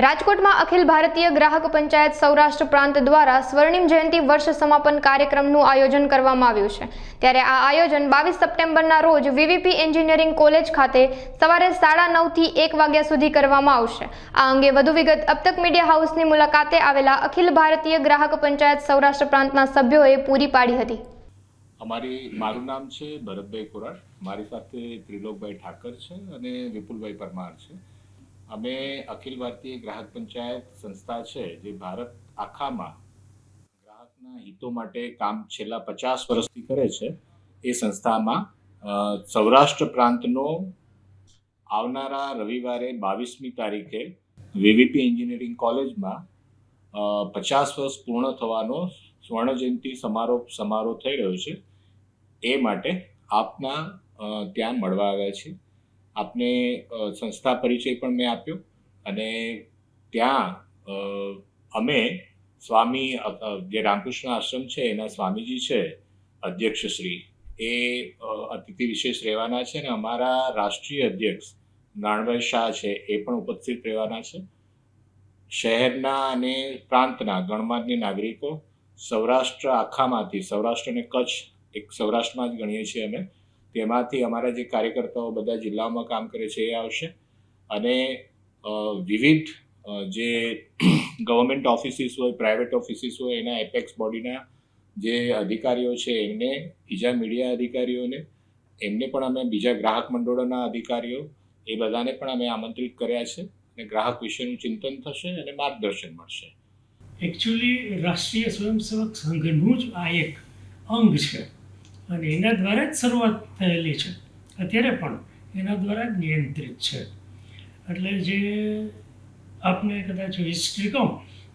રાજકોટમાં અખિલ ભારતીય ગ્રાહક પંચાયત સૌરાષ્ટ્ર પ્રાંત દ્વારા સ્વર્ણિમ જયંતિ વર્ષ સમાપન કાર્યક્રમનું આયોજન કરવામાં આવ્યું છે. ત્યારે આ આયોજન બાવીસ સપ્ટેમ્બરના રોજ વીવીપી એન્જિનિયરિંગ કોલેજ ખાતે સવારે સાડા નવથી એક વાગ્યા સુધી કરવામાં આવશે. આ અંગે વધુ વિગત અબતક મીડિયા હાઉસની મુલાકાતે આવેલા અખિલ ભારતીય ગ્રાહક પંચાયત સૌરાષ્ટ્ર પ્રાંતના સભ્યોએ પૂરી પાડી હતી. અમારી, મારું નામ છે ભરતભાઈ કોરાટ મારી સાથે ત્રિલોકભાઈ ઠાકર છે અને વિપુલભાઈ પરમાર છે. અમે અખિલ ભારતીય ગ્રાહક પંચાયત સંસ્થા છે, જે ભારત આખામાં ગ્રાહકના હિતો માટે કામ છેલ્લા પચાસ વર્ષથી કરે છે, એ સંસ્થામાં સૌરાષ્ટ્ર પ્રાંતનો આવનારા રવિવારે બાવીસમી તારીખે વીવીપી એન્જિનિયરિંગ કોલેજમાં પચાસ વર્ષ પૂર્ણ થવાનો સ્વર્ણ જયંતિ સમારોહ સમારોહ થઈ રહ્યો છે, એ માટે આપના ત્યાં મળવા આવ્યા છે આપને સંસ્થા પરિચય પણ મેં આપ્યો અને ત્યાં અમે સ્વામી જે રામકૃષ્ણ આશ્રમ છે, એના સ્વામીજી છે, અધ્યક્ષ શ્રી, એ અતિથિ વિશેષ રહેવાના છે અને અમારા રાષ્ટ્રીય અધ્યક્ષ નાણભાઈ શાહ છે, એ પણ ઉપસ્થિત રહેવાના છે. શહેરના અને પ્રાંતના ગણમાન્ય નાગરિકો સૌરાષ્ટ્ર આખામાંથી, સૌરાષ્ટ્ર અને કચ્છ, એક સૌરાષ્ટ્રમાં જ ગણીએ છીએ અમે તેમાંથી અમારા જે કાર્યકર્તાઓ બધા જિલ્લાઓમાં કામ કરે છે એ આવશે. અને વિવિધ જે ગવર્મેન્ટ ઓફિસીસ હોય, પ્રાઇવેટ ઓફિસીસ હોય, એના એપેક્સ બોડીના જે અધિકારીઓ છે, એમને, બીજા મીડિયા અધિકારીઓને, એમને પણ અમે બીજા ગ્રાહક મંડળોના અધિકારીઓ, એ બધાને પણ અમે આમંત્રિત કર્યા છે. અને ગ્રાહક વિશેનું ચિંતન થશે અને માર્ગદર્શન મળશે. એકચ્યુઅલી રાષ્ટ્રીય સ્વયંસેવક સંઘનું જ આ એક અંગ છે. અને એના દ્વારા જ શરૂઆત થયેલી છે. અત્યારે પણ એના દ્વારા જ નિયંત્રિત છે. એટલે જે આપને કદાચ હિસ્ટ્રી કહું,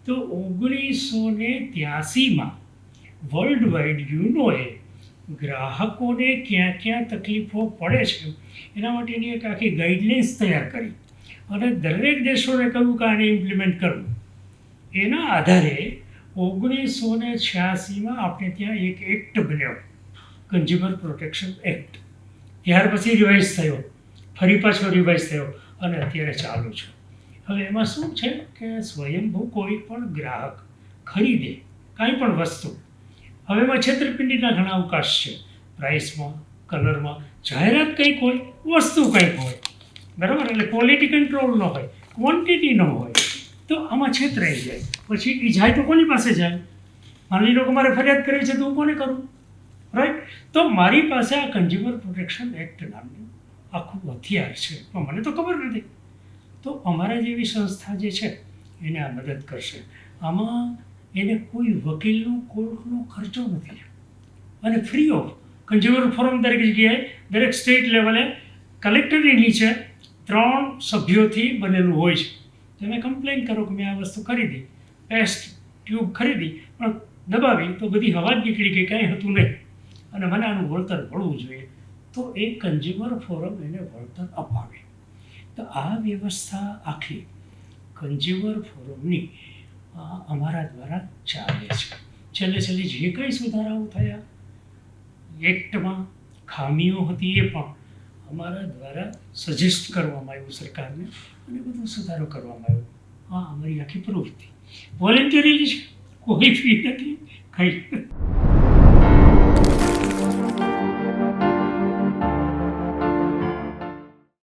તો ઓગણીસો ને ત્યાસીમાં વર્લ્ડ વાઇડ યુનોએ ગ્રાહકોને ક્યાં ક્યાં તકલીફો પડે છે, એના માટેની એક આખી ગાઈડલાઇન્સ તૈયાર કરી અને દરેક દેશોને કહ્યું કે આને ઇમ્પ્લિમેન્ટ કરવું. એના આધારે ઓગણીસો ને છ્યાસીમાં આપણે ત્યાં એક એક્ટ બન્યો. કન્ઝ્યુમર પ્રોટેક્શન એક્ટ ત્યાર પછી રિવાઇઝ થયો. ફરી પાછો રિવાઇઝ થયો અને અત્યારે ચાલુ છે. હવે એમાં શું છે કે સ્વયંભૂ કોઈ પણ ગ્રાહક ખરીદે કાંઈ પણ વસ્તુ. હવે એમાં છેતરપિંડીના ઘણા અવકાશ છે. પ્રાઇસમાં કલરમાં જાહેરાત કંઈક હોય, વસ્તુ કંઈક હોય. બરાબર? એટલે ક્વોલિટી કંટ્રોલ ન હોય ક્વોન્ટિટી ન હોય. તો આમાં છેતરાઈ જાય. પછી એ જાય તો કોની પાસે જાય? માની લો કે મારે ફરિયાદ કરવી છે તો હું કોને કરું? રાઈટ તો મારી પાસે આ કન્ઝ્યુમર પ્રોટેક્શન એક્ટ નામનું આખું હથિયાર છે. પણ મને તો ખબર નથી. તો અમારા જેવી સંસ્થા જે છે, એને આ મદદ કરશે. આમાં એને કોઈ વકીલનો, કોર્ટનો ખર્ચો નથી. અને ફ્રી ઓફ કન્ઝ્યુમર ફોરમ દરેક જગ્યાએ, દરેક સ્ટેટ લેવલે કલેક્ટરની નીચે ત્રણ સભ્યોથી બનેલું હોય છે. તમે કમ્પ્લેન કરો કે મેં આ વસ્તુ ખરીદી પેસ્ટ ટ્યુબ ખરીદી, પણ દબાવી તો બધી હવા જ નીકળી ગઈ કાંઈ હતું નહીં. અને મને આનું વળતર મળવું જોઈએ, તો એ કન્ઝ્યુમર ફોરમ એને વળતર અપાવે. તો આ વ્યવસ્થા આખી કન્ઝ્યુમર ફોરમની અમારા દ્વારા ચાલે છે. છેલ્લે છેલ્લે જે કંઈ સુધારાઓ થયા, એક્ટમાં ખામીઓ હતી એ પણ અમારા દ્વારા સજેસ્ટ કરવામાં આવ્યું સરકારને અને બધો સુધારો કરવામાં આવ્યો. આ અમારી આખી પ્રવૃત્તિ. વોલેન્ટરી છે કોઈ ફી નથી, કંઈ